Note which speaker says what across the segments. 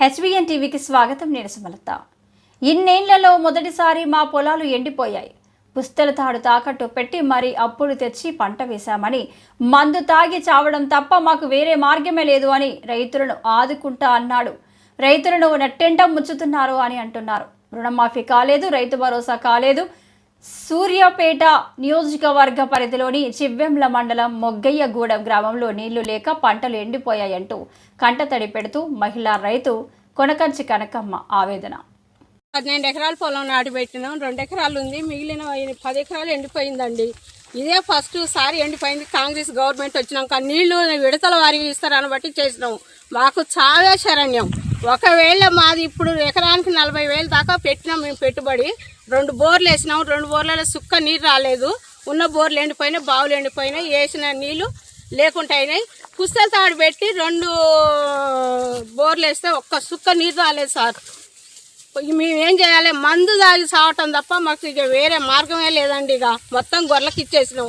Speaker 1: HBN టీవీకి స్వాగతం నేను సుమలత. ఇన్నేళ్ళలో మొదటిసారి మా పొలాలు ఎండిపోయాయి. పుస్తల తాడు తాకట్టు పెట్టి మరి అప్పులు తెచ్చి పంట వేశామని మందు తాగి చావడం తప్ప మాకు వేరే మార్గమే లేదు అని రైతులను ఆదుకుంటా అన్నాడు. రైతులను నెట్టెంట ముంచుతున్నారు అని అంటున్నారు. రుణమాఫీ కాలేదు రైతు భరోసా కాలేదు సూర్యాపేట నియోజకవర్గ పరిధిలోని చివ్వెంల మండలం మొగ్గయ్యగూడెం గ్రామంలో నీళ్ళు లేక పంటలు ఎండిపోయాయంటూ కంటతడి పెడుతూ మహిళా రైతు కొనకంచి కనకమ్మ ఆవేదన.
Speaker 2: పదిహేను ఎకరాల పొలం నాటి పెట్టినాం రెండు ఎకరాలు ఉంది మిగిలిన పది ఎకరాలు ఎండిపోయిందండి. ఇదే ఫస్ట్ సారి ఎండిపోయింది కాంగ్రెస్ గవర్నమెంట్ వచ్చినాక నీళ్ళు విడతల వారికి ఇస్తారని బట్టి చేసినాం. మాకు చావే శరణ్యం. ఒకవేళ మాది ఇప్పుడు ఎకరానికి నలభై వేలు దాకా పెట్టినాం మేము పెట్టుబడి రెండు బోర్లు వేసినాం రెండు బోర్లలో సుక్క నీరు రాలేదు. ఉన్న బోర్లు ఎండిపోయినాయి బావులు ఎండిపోయినాయి వేసిన నీళ్ళు లేకుండా అయినాయి. పుస్తల తాడు పెట్టి రెండు బోర్లు వేస్తే ఒక్క సుక్క నీరు రాలేదు సార్. మేమేం మేము ఏం చేయాలి? మందు తాగి సావటం తప్ప మాకు ఇక వేరే మార్గమే లేదండి ఇక. మొత్తం గొర్రెకి ఇచ్చేసినాం.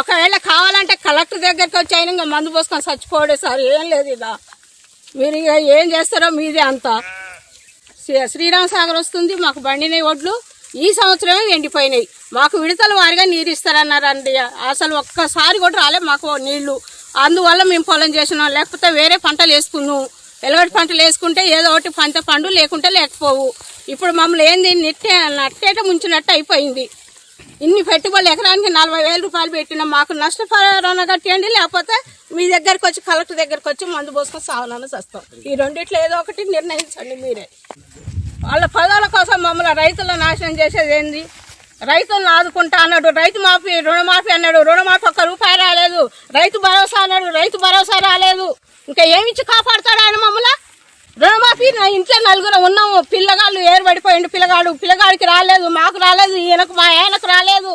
Speaker 2: ఒకవేళ కావాలంటే కలెక్టర్ దగ్గరికి వచ్చి అయినా ఇంకా మందు పోసుకొని చచ్చిపోడే సార్. ఏం లేదు ఇక. మీరు ఇక ఏం చేస్తారో మీదే అంతా. శ్రీ- శ్రీరామ్ సాగర్ వస్తుంది మాకు బండినాయి ఒడ్లు ఈ సంవత్సరమే ఎండిపోయినాయి మాకు విడతల వారిగా నీరు ఇస్తారన్నారండి అసలు ఒక్కసారి కూడా రాలే మాకు నీళ్ళు. అందువల్ల మేము పొలం చేసినాం లేకపోతే వేరే పంటలు వేసుకున్నాం. ఎలగటి పంటలు వేసుకుంటే ఏదో ఒకటి పంట పండు లేకుంటే లేకపోవు. ఇప్పుడు మమ్మల్ని ఏంది నెట్టే నట్టేట ముంచినట్టు అయిపోయింది. ఇన్ని పెట్టుబడులు ఎకరానికి నలభై వేల రూపాయలు పెట్టినాం మాకు నష్టపరిహారం కట్టేయండి లేకపోతే మీ దగ్గరకు వచ్చి కలెక్టర్ దగ్గరకు వచ్చి మందు పోసుకొని సావనాన్ని వస్తాం. ఈ రెండిట్లో ఏదో ఒకటి నిర్ణయించండి మీరే. వాళ్ళ పదాల కోసం మమ్మల్ని రైతుల నాశనం చేసేది ఏంది? రైతులను ఆదుకుంటా అన్నాడు రైతు మాఫీ రుణమాఫీ అన్నాడు రుణమాఫీ ఒక్క రూపాయి రాలేదు. రైతు భరోసా అన్నాడు రైతు భరోసా రాలేదు. ఇంకా ఏమిచ్చి కాపాడుతాడు ఆయన మమ్మల్ని? రుణమాఫీ నా ఇంట్లో నలుగురు ఉన్నాము. పిల్లగాళ్ళు ఏర్పడిపోయిండు. పిల్లగాడు పిల్లగాడికి రాలేదు మాకు రాలేదు ఈయనకు మా ఆయనకు రాలేదు.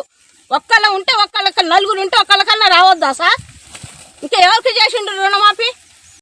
Speaker 2: ఒక్కళ్ళ ఉంటే ఒక్కళ్ళకి నలుగురు ఉంటే ఒక్కళ్ళకన్నా రావద్దా సార్? ఇంకా ఎవరికి చేసిండు రుణమాఫీ?